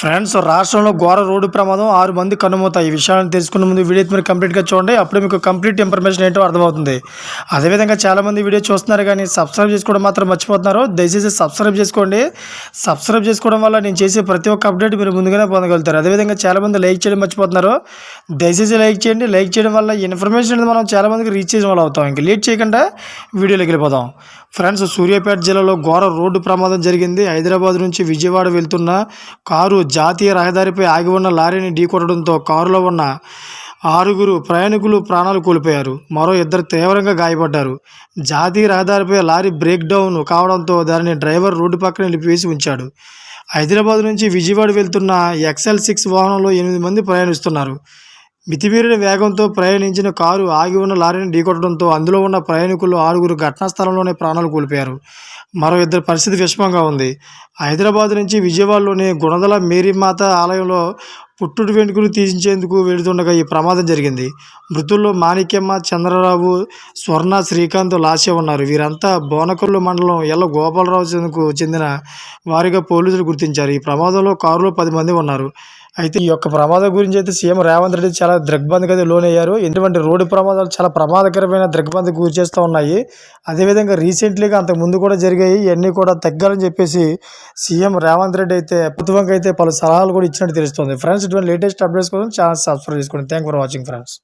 Friends రాష్ట్రంలో ఘోర road ప్రమాదం ఆరు మంది కనుమవుతాయి ఈ విషయాలను తెలుసుకున్న ముందు వీడియో మీరు కంప్లీట్గా చూడండి. అప్పుడు మీకు కంప్లీట్ ఇన్ఫర్మేషన్ ఏంటో అర్థమవుతుంది. అదేవిధంగా చాలామంది వీడియో చూస్తున్నారు కానీ సబ్స్క్రైబ్ చేసుకోవడం మాత్రం మర్చిపోతున్నారు. దయచేసి సబ్స్క్రైబ్ చేసుకోండి. సబ్స్క్రైబ్ చేసుకోవడం వల్ల నేను చేసే ప్రతి ఒక్క అప్డేట్ మీరు ముందుగానే పొందగలుగుతారు. అదేవిధంగా చాలామంది లైక్ చేయడం మర్చిపోతున్నారు. దయచేసి లైక్ చేయండి. లైక్ చేయడం వల్ల ఇన్ఫర్మేషన్ అనేది మనం చాలామందికి రీచ్ చేసిన వాళ్ళు అవుతాం. ఇంకా లేట్ చేయకుండా వీడియోలోకి వెళ్ళిపోదాం. ఫ్రెండ్స్ సూర్యాపేట జిల్లాలో ఘోర రోడ్డు ప్రమాదం జరిగింది. హైదరాబాద్ నుంచి విజయవాడ వెళ్తున్న కారు జాతీయ రహదారిపై ఆగి ఉన్న లారీని ఢీకొట్టడంతో కారులో ఉన్న ఆరుగురు ప్రయాణికులు ప్రాణాలు కోల్పోయారు. మరో ఇద్దరు తీవ్రంగా గాయపడ్డారు. జాతీయ రహదారిపై లారీ బ్రేక్ డౌన్ కావడంతో దానిని డ్రైవర్ రోడ్డు పక్కన నిలిపివేసి ఉంచాడు. హైదరాబాద్ నుంచి విజయవాడ వెళ్తున్న ఎక్సెల్ సిక్స్ వాహనంలో ఎనిమిది మంది ప్రయాణిస్తున్నారు. మితిమీరిన వేగంతో ప్రయాణించిన కారు ఆగి ఉన్న లారీని ఢీకొట్టడంతో అందులో ఉన్న ప్రయాణికులు ఆరుగురు ఘటనా స్థలంలోనే ప్రాణాలు కోల్పోయారు. మరో ఇద్దరు పరిస్థితి విషమంగా ఉంది. హైదరాబాద్ నుంచి విజయవాడలోని గుణదల మేరీమాత ఆలయంలో పుట్టుడు వెంట్రుకలు తీయించేందుకు వెళుతుండగా ఈ ప్రమాదం జరిగింది. మృతుల్లో మాణిక్యమ్మ చంద్రరావు స్వర్ణ శ్రీకాంత్ లాస్య ఉన్నారు. వీరంతా బోనకర్లు మండలం ఎల్ల గోపాలరావు చెందిన వారిగా పోలీసులు గుర్తించారు. ఈ ప్రమాదంలో కారులో పది మంది ఉన్నారు. అయితే ఈ యొక్క ప్రమాదం గురించి అయితే సీఎం రేవంత్ రెడ్డి చాలా దిగ్బంధకి అయితే లోనయ్యారు. ఎందుకంటే రోడ్డు ప్రమాదాలు చాలా ప్రమాదకరమైన దిగ్బంధకు గురి చేస్తూ ఉన్నాయి. అదేవిధంగా రీసెంట్లీగా అంతకు ముందు కూడా జరిగాయి. ఇవన్నీ కూడా తగ్గాలని చెప్పేసి సీఎం రేవంత్ రెడ్డి అయితే ప్రభుత్వంకి అయితే పలు సలహాలు కూడా ఇచ్చినట్టు తెలుస్తుంది. ఫ్రెండ్స్ ఇటువంటి లేటెస్ట్ అప్డేట్స్ కోసం ఛానల్ సబ్స్క్రైబ్ చేసుకోండి. Thank for watching friends